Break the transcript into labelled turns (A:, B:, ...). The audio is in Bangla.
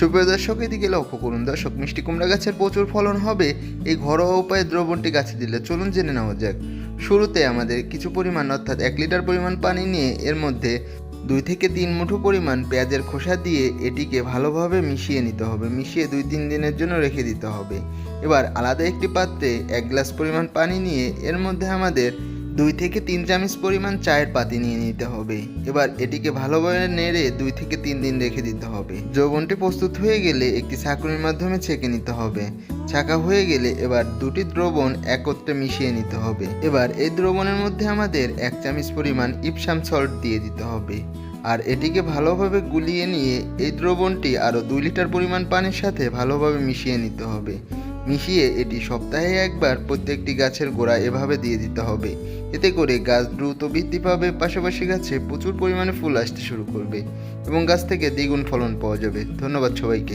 A: সুপ্রিয় দর্শক, এদিকে লক্ষ্য করুন দর্শক, মিষ্টি কুমড়া গাছের প্রচুর ফলন হবে। এই ঘরোয়া উপায়ে দ্রবণটি গাছে দিলে চলুন জেনে নেওয়া যাক। শুরুতে আমাদের কিছু পরিমাণ, অর্থাৎ এক লিটার পরিমাণ পানি নিয়ে এর মধ্যে দুই থেকে তিন মুঠো পরিমাণ পেঁয়াজের খোসা দিয়ে এটিকে ভালোভাবে মিশিয়ে নিতে হবে। মিশিয়ে দুই তিন দিনের জন্য রেখে দিতে হবে। এবার আলাদা একটি পাত্রে এক গ্লাস পরিমাণ পানি নিয়ে এর মধ্যে আমাদের দুই থেকে তিন চামচ পরিমাণ চায়ের পাতি নিয়ে নিতে হবে। এবার এটিকে ভালোভাবে নেড়ে দুই থেকে তিন দিন রেখে দিতে হবে। যৌবনটি প্রস্তুত হয়ে গেলে একটি ছাঁকুনির মাধ্যমে ছেঁকে নিতে হবে। ছাঁকা হয়ে গেলে এবার দুটি দ্রবণ একত্রে মিশিয়ে নিতে হবে। এবার এই দ্রবণের মধ্যে আমাদের এক চামচ পরিমাণ ইপসাম সল্ট দিয়ে দিতে হবে। আর এটিকে ভালোভাবে গুলিয়ে নিয়ে এই দ্রবণটি আরও দুই লিটার পরিমাণ পানির সাথে ভালোভাবে মিশিয়ে নিতে হবে। মিশিয়ে এটি সপ্তাহে একবার প্রত্যেকটি গাছের গোড়া এভাবে দিয়ে দিতে হবে। এতে করে গাছ দ্রুত বৃদ্ধি পাবে, পাশাপাশি গাছে প্রচুর পরিমাণে ফুল আসতে শুরু করবে এবং গাছ থেকে দ্বিগুণ ফলন পাওয়া যাবে। ধন্যবাদ সবাইকে।